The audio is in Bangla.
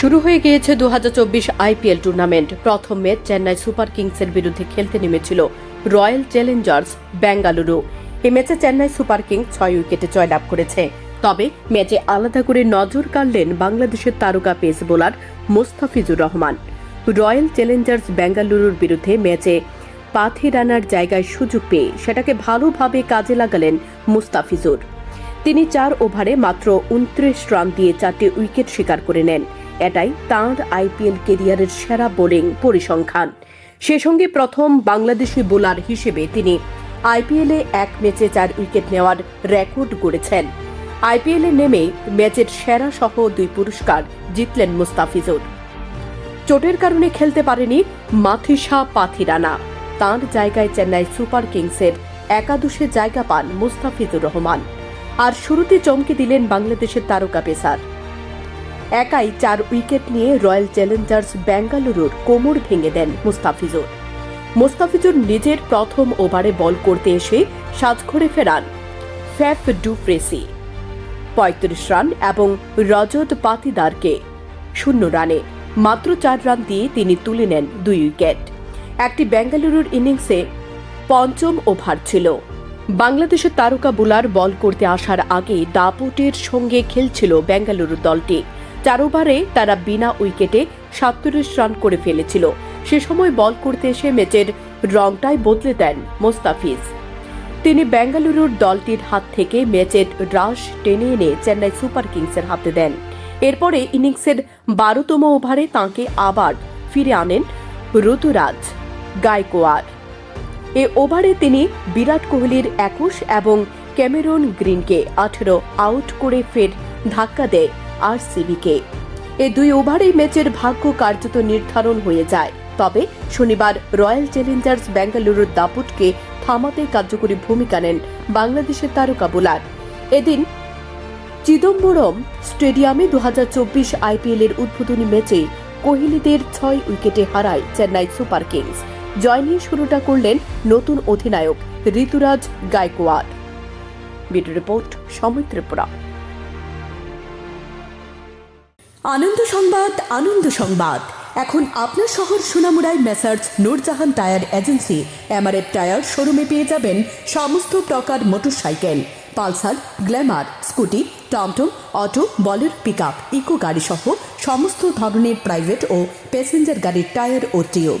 শুরু হয়ে গিয়েছে দু হাজার চব্বিশ আইপিএল টুর্নামেন্ট। প্রথম ম্যাচ চেন্নাই সুপার কিংসের বিরুদ্ধে খেলতে নেমেছিল রয়্যাল চ্যালেঞ্জার্স বেঙ্গালুরু এই ম্যাচে চেন্নাই সুপার কিংস ছয় উইকেটে জয়লাভ করেছে। তবে ম্যাচে আলাদা করে নজর কাড়লেন বাংলাদেশের তারকা pace bowler Mustafizur Rahman. Royal challengers বেঙ্গালুরুর বিরুদ্ধে ম্যাচে পাথি রানার জায়গায় সুযোগ পেয়ে সেটাকে ভালোভাবে কাজে লাগালেন মুস্তাফিজুর। তিনি চার ওভারে মাত্র উনত্রিশ রান দিয়ে চারটি উইকেট শিকার করে নেন। এটাই তাঁর আইপিএল কেরিয়ারের সেরা বোলিং পরিসংখ্যান। সে সঙ্গে প্রথম বাংলাদেশি বোলার হিসেবে তিনি আইপিএলে এক ম্যাচে চার উইকেট নেওয়ার রেকর্ড গড়েছেন। আইপিএলে নেমে ম্যাচের সেরা সহ দুই পুরস্কার জিতলেন মুস্তাফিজুর। চোটের কারণে খেলতে পারেনি মাথিসা পাথিরানা। তাঁর জায়গায় চেন্নাই সুপার কিংসের একাদশে জায়গা পান মুস্তাফিজুর রহমান। আর শুরুতে চমকে দিলেন বাংলাদেশের তারকা পেসার। একাই চার উইকেট নিয়ে রয়্যাল চ্যালেঞ্জার্স বেঙ্গালুরুর কোমর ভেঙে দেন মুস্তাফিজুর। মুস্তাফিজুর নিজের প্রথম ওভারে বল করতে এসে সাজঘরে ফেরান ফ্যাফ ডু ফ্রেসি পঁয়ত্রিশ রান এবং রজত পাতিদারকে শূন্য রানে মাত্র চার রান দিয়ে তিনি তুলে নেন দুই উইকেট। একটি বেঙ্গালুরুর ইনিংসে পঞ্চম ওভার ছিল। বাংলাদেশের তারকা বোলার বল করতে আসার আগে দাপটের সঙ্গে খেলছিল বেঙ্গালুরু দলটি। চার ওভারে তারা বিনা উইকেটে সাতত্রিশ রান করে ফেলেছিল। সে সময় বল করতে এসে ম্যাচের রংটাই বদলে দেন মোস্তাফিজ। তিনি বেঙ্গালুরুর দলটির হাত থেকে ম্যাচের রাশ টেনে এনে চেন্নাই সুপার কিংসের হাতে দেন। এরপরে ইনিংসের বারোতম ওভারে তাঁকে আবার ফিরে আনেন ঋতুরাজ গায়কোয়ার এ ওভারে তিনি বিরাট কোহলির একুশ এবং ক্যামেরন গ্রিনকে আঠেরো আউট করে ফের ধাক্কা দেয় আর আরসিবিকে। এ দুই ওভারেই ম্যাচের ভাগ্য কার্যত নির্ধারণ হয়ে যায়। তবে শনিবার রয়্যাল চ্যালেঞ্জার্স বেঙ্গালুরুর দাপুটকে থামাতে কার্যকরী ভূমিকা নেন বাংলাদেশের তারকা বোলার। এদিন চিদম্বরম স্টেডিয়ামে দু হাজার চব্বিশ আইপিএল এর উদ্বোধনী ম্যাচে কোহলিদের ছয় উইকেটে হারায় চেন্নাই সুপার কিংস। জয় নিয়ে শুরুটা করলেন নতুন অধিনায়ক ঋতুরাজ গায়কোয়াড়। ভিডিও রিপোর্ট, সময় ত্রিপুরা। আনন্দ সংবাদ আনন্দ সংবাদ। এখন আপনার শহর সুনামুড়ায় messrs Nurjahan tyre agency. MRF tyre শোরুমে পেয়ে যাবেন সমস্ত প্রকার মোটরসাইকেল। পালসার, গ্ল্যামার, স্কুটি, টমটম, auto, Bolero pick up Eeco গাড়ি সহ সমস্ত ধরনের প্রাইভেট ও প্যাসেঞ্জার গাড়ির টায়ার ও টিউব